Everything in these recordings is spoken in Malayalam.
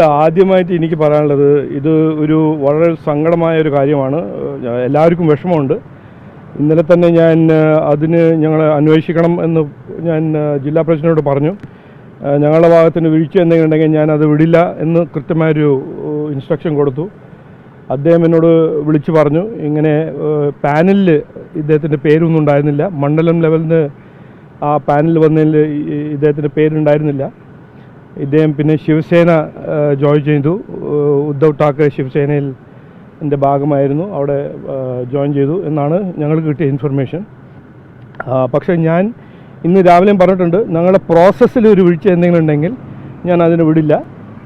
ആദ്യമായിട്ട് എനിക്ക് പറയാനുള്ളത് ഇത് ഒരു വളരെ സങ്കടമായ ഒരു കാര്യമാണ്. എല്ലാവർക്കും വിഷമമുണ്ട്. ഇന്നലെ തന്നെ ഞാൻ അതിന് ഞങ്ങൾ അന്വേഷിക്കണം എന്ന് ഞാൻ ജില്ലാ പ്രസിഡന്റിനോട് പറഞ്ഞു. ഞങ്ങളുടെ ഭാഗത്തിന് വീഴ്ച എന്തെങ്കിലും ഉണ്ടെങ്കിൽ ഞാൻ അത് വിടില്ല എന്ന് കൃത്യമായൊരു ഇൻസ്ട്രക്ഷൻ കൊടുത്തു. അദ്ദേഹം എന്നോട് വിളിച്ചു പറഞ്ഞു. ഇങ്ങനെ പാനലിൽ ഇദ്ദേഹത്തിന്റെ പേരൊന്നും ഉണ്ടായിരുന്നില്ല. മണ്ഡലം ലെവലിൽ നിന്ന് ആ പാനലിൽ വന്നതിൽ ഇദ്ദേഹത്തിന്റെ പേരുണ്ടായിരുന്നില്ല. ഇദ്ദേഹം പിന്നെ ശിവസേന ജോയിൻ ചെയ്തു. ഉദ്ധവ് താക്കറെ ശിവസേനയിൽ എന്റെ ഭാഗമായിരുന്നു. അവിടെ ജോയിൻ ചെയ്തു എന്നാണ് ഞങ്ങൾക്ക് കിട്ടിയ ഇൻഫർമേഷൻ. പക്ഷേ ഞാൻ ഇന്ന് രാവിലെയും പറഞ്ഞിട്ടുണ്ട് ഞങ്ങളുടെ പ്രോസസ്സിൽ ഒരു വീഴ്ച എന്തെങ്കിലും ഉണ്ടെങ്കിൽ ഞാൻ അതിന് വിടില്ല.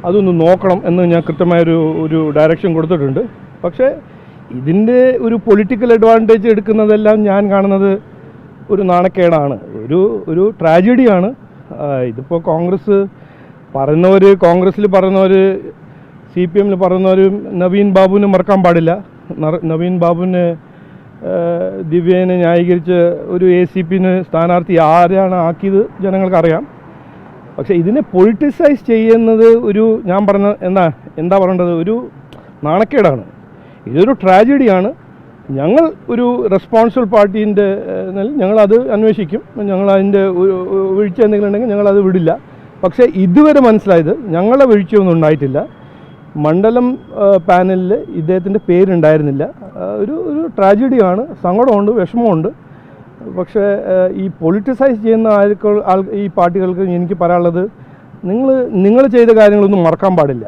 അതൊന്ന് നോക്കണം എന്ന് ഞാൻ കൃത്യമായൊരു ഒരു ഡയറക്ഷൻ കൊടുത്തിട്ടുണ്ട്. പക്ഷേ ഇതിന്റെ ഒരു പൊളിറ്റിക്കൽ അഡ്വാന്റേജ് എടുക്കുന്നതെല്ലാം ഞാൻ കാണുന്നത് ഒരു നാണക്കേടാണ്. ഒരു ഒരു ട്രാജഡിയാണ് ഇതിപ്പോൾ കോൺഗ്രസ് പറയുന്നവർ കോൺഗ്രസ്സിൽ പറയുന്നവർ സി പി എമ്മിൽ പറയുന്നവർ നവീൻ ബാബുവിനെ മറക്കാൻ പാടില്ല. നവീൻ ബാബുവിനെ ദിവ്യനെ ന്യായീകരിച്ച് ഒരു എ സി പിന് സ്ഥാനാർത്ഥി ആരാണ് ആക്കിയത് ജനങ്ങൾക്കറിയാം. പക്ഷേ ഇതിനെ പൊളിറ്റിസൈസ് ചെയ്യുന്നത് ഒരു ഞാൻ പറഞ്ഞ എന്താ എന്താ പറയേണ്ടത്? ഒരു നാണക്കേടാണ്. ഇതൊരു ട്രാജഡിയാണ്. ഞങ്ങൾ ഒരു റെസ്പോൺസിബിൾ പാർട്ടീന്റെ ഞങ്ങളത് അന്വേഷിക്കും. ഞങ്ങൾ അതിന്റെ വീഴ്ച എന്തെങ്കിലും ഉണ്ടെങ്കിൽ ഞങ്ങളത് വിടില്ല. പക്ഷേ ഇതുവരെ മനസ്സിലായത് ഞങ്ങളെ വീഴ്ചയൊന്നും ഉണ്ടായിട്ടില്ല. മണ്ഡലം പാനലിൽ ഇദ്ദേഹത്തിന്റെ പേരുണ്ടായിരുന്നില്ല. ഒരു ഒരു ട്രാജഡിയാണ്. സങ്കടമുണ്ട് വിഷമമുണ്ട്. പക്ഷേ ഈ പൊളിറ്റിസൈസ് ചെയ്യുന്ന ആൾക്കൾ ആൾ ഈ പാർട്ടികൾക്ക് എനിക്ക് പറയാനുള്ളത് നിങ്ങൾ നിങ്ങൾ ചെയ്ത കാര്യങ്ങളൊന്നും മറക്കാൻ പാടില്ല.